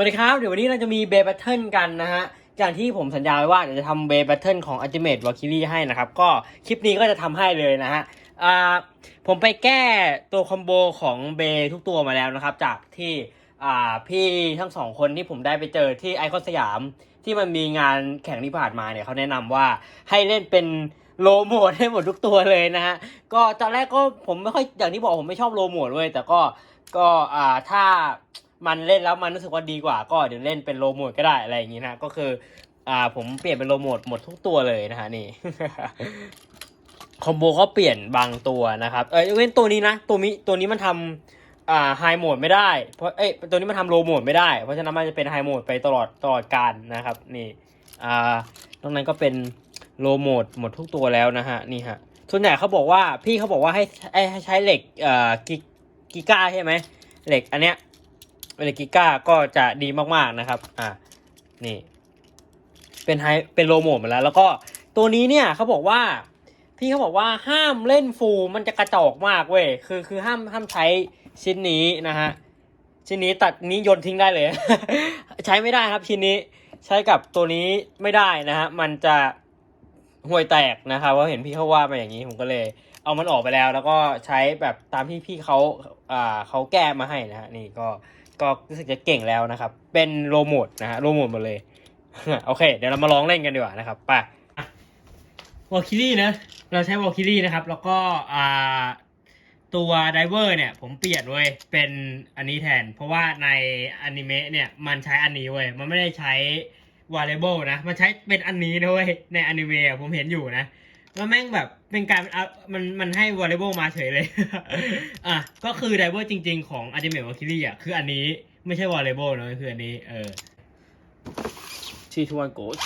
วัสดีครับ เดี๋ยววันนี้เราจะมีเบย์แบทเทิลกันนะฮะอย่างที่ผมสัญญาไว้ว่าเดี๋ยวจะทำเบย์แบทเทิลของ Ultimate Valkyrie ให้นะครับ ก็คลิปนี้ก็จะทำให้เลยนะฮะผมไปแก้ตัวคอมโบของเบย์ทุกตัวมาแล้วนะครับ จากที่พี่ทั้งสองคนที่ผมได้ไปเจอที่ไอคอนสยาม ที่มันมีงานแข่งที่ผ่านมาเนี่ยเขาแนะนำว่าให้เล่นเป็นโลโหมดให้หมดทุกตัวเลยนะฮะก็ตอนแรกก็ผมไม่ค่อยอย่างที่บอกผมไม่ชอบโลโหมดเว้ยแต่ก็ก็อ่าถ้า มันเล่นแล้วมันรู้สึกว่าดีกว่า ก็เดี๋ยวเล่นเป็นโลโหมดก็ได้อะไรอย่างงี้นะก็คืออ่าผมเปลี่ยนเป็นโลโหมดหมดทุกตัวเลยนะฮะนี่คอมโบก็เปลี่ยนบางตัวนะครับ เอ้ยเว้นตัวนี้นะ ตัวนี้ตัวนี้มันทำอ่าไฮโหมดไม่ได้ เพราะ เอ้ย ตัวนี้มันทำโลโหมดไม่ได้ เพราะฉะนั้นมันจะเป็นไฮโหมดไปตลอดตลอดการนะครับ นี่ อ่านอกนั้นก็เป็นโลโหมดหมดทุกตัวแล้วนะฮะ นี่ฮะ ส่วนใหญ่เขาบอกว่า พี่เขาบอกว่าให้ให้ให้ใช้เหล็กเอ่อกิกิก้าใช่ไหม เหล็กอันเนี้ย เหล็กกิก้าก็จะดีมากๆนะครับ อ่า นี่ เป็นไฮ เป็นโลโมดมาแล้ว แล้วก็ตัวนี้เนี่ยเขาบอกว่าพี่เขาบอกว่าห้ามเล่นฟูมันจะกระจอกมากเว้ย คือคือห้ามห้ามใช้ชิ้นนี้นะฮะ ชิ้นนี้ตัดนี้โยนทิ้งได้เลย ใช้ไม่ได้ครับชิ้นนี้ ใช้กับตัวนี้ไม่ได้นะฮะ มันจะห่วยแตกนะครับว่าะเห็นพี่เขาว่ามาอย่างนี้ผมก็เลยเอามันออกไปแล้ว แล้วก็ใช้แบบตามที่พี่เขาอ่าเขาแก้มาให้นะฮะนี่ก็ ก็รู้สึกจะเก่งแล้วนะครับ เป็นโลโมดนะฮะโลโมดหมดเลย โอเค เดี๋ยวเรามาลองเล่นกันดีกว่านะครับไปวอลคิลี่นะ เราใช้วอลคิลี่นะครับ แล้วก็อ่าตัวไดเวอร์เนี่ย ผมเปลี่ยนเว้ยเป็นอันนี้แทน เพราะว่าในอนิเมะเนี่ยมันใช้อันนี้เว้ยมันไม่ได้ใช้วาเลเบิลนะ มันใช้เป็นอันนี้นะเว้ยในอนิเมะผมเห็นอยู่นะ แล้วแม่งแบบเป็นการมันมันให้วอลเลย์บอลมาเฉยเลย อะก็คือไดเวอร์จริง ๆ ของอัลติเมทวอลคิลี่อะคืออันนี้ไม่ใช่วอลเลย์บอลนะคืออันนี้เออทีทวนโกด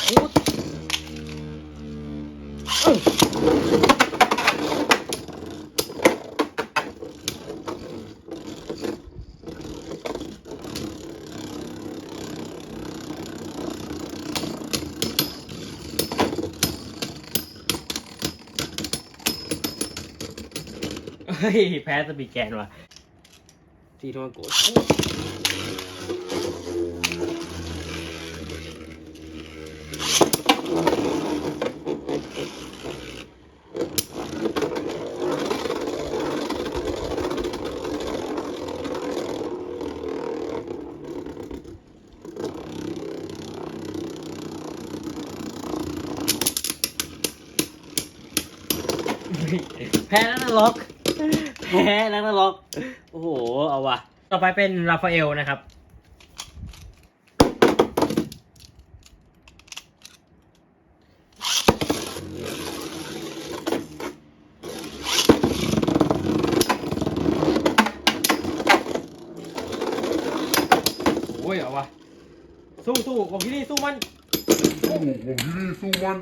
ฮ้ย แพ้สปีดแกนว่ะทีทวนโกชุดแพ้แล้วนะล็อก แพ้แล้วนะล็อกโอ้โห เอาว่ะ ต่อไปเป็นราฟาเอลนะครับ โอ้ย เอาว่ะ สู้สู้บอกที่นี่สู้มัน สู้ผมที่นี่สู้มัน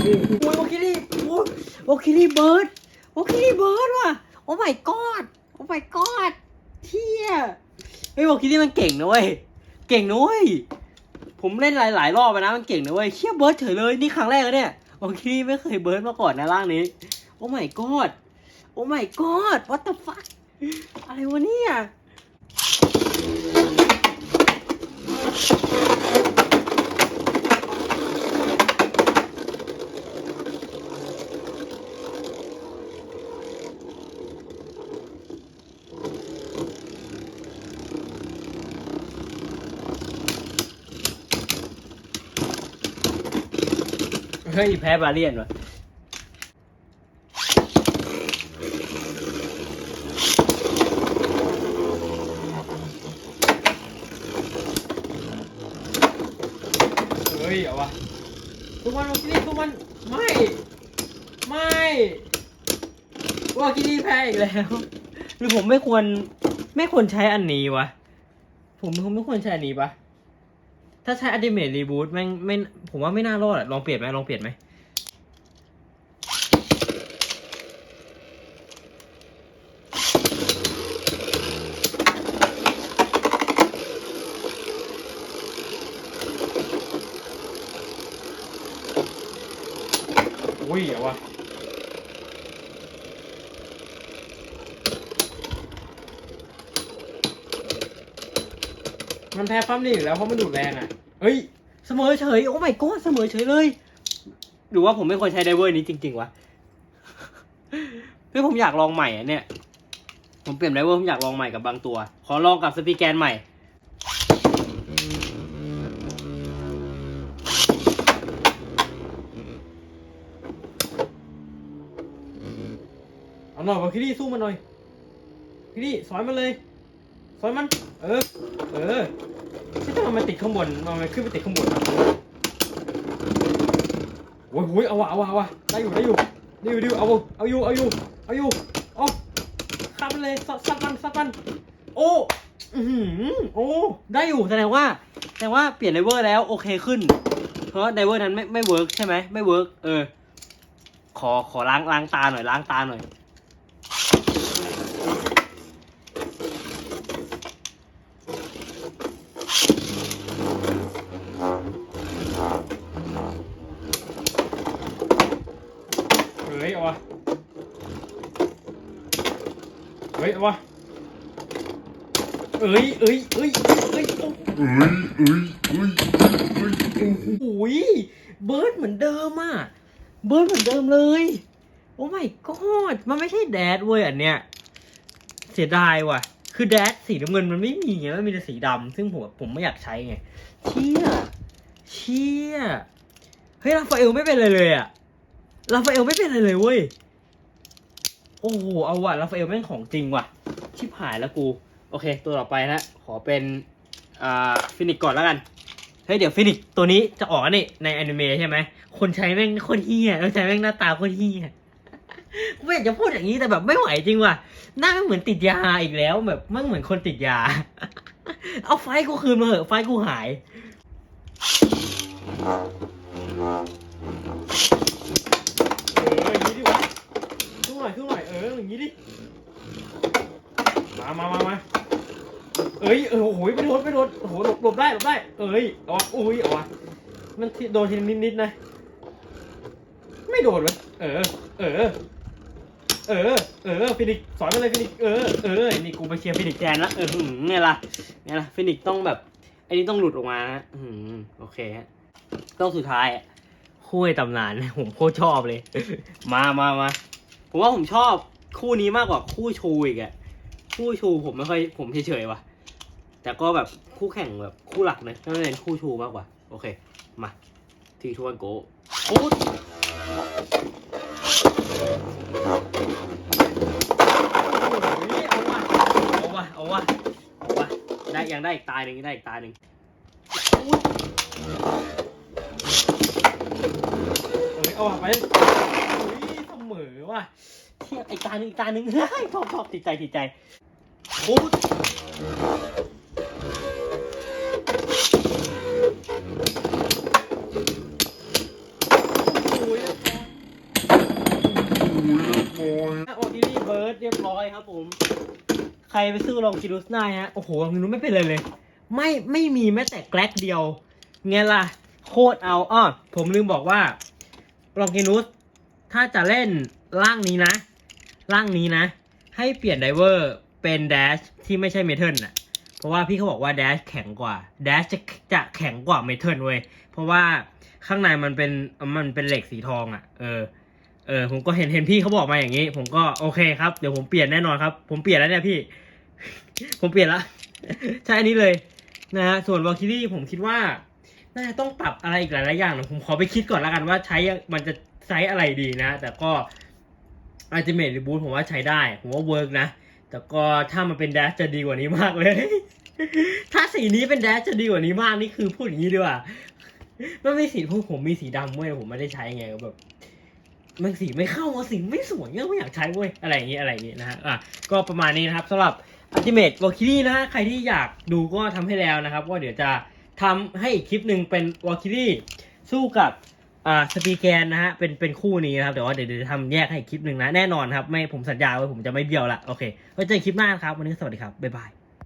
โอ้ยโอคิลี่โอ้ยโอคิลี่เบิร์ด โอคิลี่เบิร์ดว่ะ โอ้ my god โอ้ my god เที่ยเฮ้ยโอกคิลี่มันเก่งนะเว้ย เก่งนะเว้ย ผมเล่นหลายๆรอบไปนะมันเก่งนะเว้ยเชี่ยเบิร์ดเฉยเลยนี่ครั้งแรกแล้วเนี่ยโอคิลี่ไม่เคยเบิร์ดมาก่อนนะร่างนี้ โอ้ my god โอ้ my god what the fuck อะไรวะเนี่ย เฮ้ย แพ้บาเลียนว่ะเฮ้ยเอาวะทุกวันวากินี่ทุกวันไม่ ไม่วากินี่แพ้อีกแล้ว หรือผมไม่ควรไม่ควรใช้อันนี้วะ ผมคงไม่ควรใช้อันนี้ปะ ถ้าใช้อัติเมทรีบูทแม่งไม่ผมว่าไม่น่ารอดอะลองเปลี่ยนไหมลองเปลี่ยนไหมอุ้ยเอาวะ มันแพ้ปั๊มนี่อยู่แล้วเพราะมันดูดแรงอะ เฮ้ย เสมอเฉย โอ้ my god เสมอเฉยเลย หรือว่าผมไม่ควรใช้ไดเวอร์นี้จริง ๆ วะเฮ้ยผมอยากลองใหม่อะเนี่ย ผมเปลี่ยนไดเวอร์ผมอยากลองใหม่กับบางตัว ขอลองกับสปีแกนใหม่ เอาหน่อยวะคิดี้สู้มันหน่อยคิดี้สอยมันเลย สอยมัน เออ เออไม่ต้องมันติดข้างบน มันขึ้นไปติดข้างบนโอ้ยโอ้ยเอาวะเอาวะเอาวะได้อยู่ได้อยู่ได้อยู่ได้อยู่เอาเอาอยู่เอาอยู่เอาอยู่เอาข้ามมันเลยซัดซัดมันซัดมันโอ้อือหือโอ้ได้อยู่แสดงว่าแสดงว่าเปลี่ยนไดเวอร์แล้วโอเคขึ้น เพราะไดเวอร์นั้นไม่ไม่เวิร์กใช่ไหมไม่เวิร์กเออ ขอขอล้างล้างตาหน่อยล้างตาหน่อย ฮ้ยเอาวะเฮ้ยเอาวะเอ้ยเอ้ยเอ้ยเอ้ยโอ้เอ้ยเอ้ยเอ้ยเอ้ยโอ้ยเบิร์ดเหมือนเดิมอะเบิร์ดเหมือนเดิมเลย โอ้ my god มันไม่ใช่แดดเว้ยอันเนี้ยเสียดายว่ะ คือแดดสีน้ำเงินมันไม่มีไงมันมีแต่สีดำซึ่งผมผมไม่อยากใช้ไงเชี่ยเชี่ยเฮ้ยราฟาเอลไม่เป็นอะไรเลยอะ ราฟาเอลไม่เป็นอะไรเลยเว้ย โอ้โห เอาว่ะราฟาเอลแม่งของจริงว่ะ ชิบหายแล้วกู โอเค ตัวต่อไปนะ ขอเป็น อ่า ฟินิกก่อนแล้วกัน เฮ้ย เดี๋ยวฟินิกตัวนี้จะออกอันนี่ ในแอนิเมะใช่ไหม คนใช้แม่งโคนเฮียแล้วใช้แม่งหน้าตาโคนเฮียกูไม่อยากจะพูดอย่างนี้แต่แบบไม่ไหวจริงว่ะ หน้าเหมือนติดยาอีกแล้วแบบมันเหมือนคนติดยา เอาไฟกูคืนมาเหอะ ไฟกูหาย เอออย่างนี้ดิวะขึ้ นหน่อยขึ้นหน่อยเอออย่างนี้ดิมามามามาเอ้ยเออโอ้โหไม่โดนไม่โดนโอ้โหหลบหลบได้หลบได้เอ้ยอาวะอุ้ยเอาวะมันที่โดนทีนิดนิดๆนะไม่โดนเลยเออ เออ เออ เออฟินิกซ์สอนมาเลยฟินิกซ์เออเออนี่กูไปเชียร์ฟินิกซ์แทนละเออหืมไงล่ะไงล่ะฟินิกซ์ต้องแบบไอันนี้ต้องหลุดออกมานะอืมโอเคฮะต้องสุดท้ายอะคู่ในตำนานผมโคตรชอบเลย มามามา ผมว่าผมชอบคู่นี้มากกว่าคู่ชูอีกอะคู่ชูผมไม่ค่อยผมเฉยๆว่ะ แต่ก็แบบคู่แข่งแบบคู่หลักนะน่าจะเป็นคู่ชูมากกว่า โอเค มา ทีชวนโกโอ้เอาวะเอาวะเอาวะได้ยังได้อีกตายหนึ่งได้อีกตายหนึ่งเอ้ยเอาวะไป อว่ะเทียบไอ้ตาหนึ่งอีกตาหนึ่งเฮ้ยชอบชอบติดใจติดใจโอ้ยโอ้ยโอ้ยเรียบร้อยโอ้ยนี่เบิร์ดเรียบร้อยครับผม ใครไปซื้อลองคิรุสได้ฮะ โอ้โหลองคิรุสไม่เป็นเลยเลย ไม่ไม่มีแม้แต่แกลกเดียวไงล่ะ โคตรเอาอ้อผมลืมบอกว่าลองคิรุส ถ้าจะเล่นร่างนี้นะ ร่างนี้นะ ให้เปลี่ยนไดเวอร์เป็นแดชที่ไม่ใช่เมทัลน่ะ เพราะว่าพี่เขาบอกว่าแดชแข็งกว่าแดชจะจะแข็งกว่าเมทัลเว้ย เพราะว่าข้างในมันเป็นมันเป็นเหล็กสีทองอะ เออ เออ ผมก็เห็นเห็นพี่เขาบอกมาอย่างนี้ ผมก็โอเคครับ เดี๋ยวผมเปลี่ยนแน่นอนครับ ผมเปลี่ยนแล้วเนี่ยพี่ ผมเปลี่ยนและใช่อันนี้เลยนะฮะ ส่วนวอลคิรี่ผมคิดว่าน่าจะต้องปรับอะไรอีกหลายๆอย่างนะผมขอไปคิดก่อนแล้วกันว่าใช้มันจะ ใช้อะไรดีนะ แต่ก็อัลติเมทหรือบูทผมว่าใช้ได้ ผมว่าเวิร์กนะ แต่ก็ถ้ามันเป็นแดชจะดีกว่านี้มากเลย ถ้าสีนี้เป็นแดชจะดีกว่านี้มากนี่คือพูดอย่างนี้ดีกว่ามันมีสีพวกผมมีสีดำเว้ยผมไม่ได้ใช้ไงก็แบบมันสีไม่เข้าอะสีไม่สวยก็ไม่อยากใช้เว้ยอะไรอย่างงี้อะไรอย่างงี้นะฮะอะก็ประมาณนี้นะครับสำหรับ Ultimate w a l k i r i นะฮะใครที่อยากดูก็ทำให้แล้วนะครับว่าเดี๋ยวจะทำให้อีกคลิปหนึ่งเป็น w a l k i r i สู้กับ อ่าสปีแกนนะฮะเป็นเป็นคู่นี้นะครับแต่ว่าเดี๋ยวเดี๋ยวจะทำแยกให้อีกคลิปหนึ่งนะแน่นอนครับไม่ผมสัญญาไว้ผมจะไม่เบี้ยวละโอเคไว้เจอกันคลิปหน้านะครับวันนี้สวัสดีครับบ๊ายบาย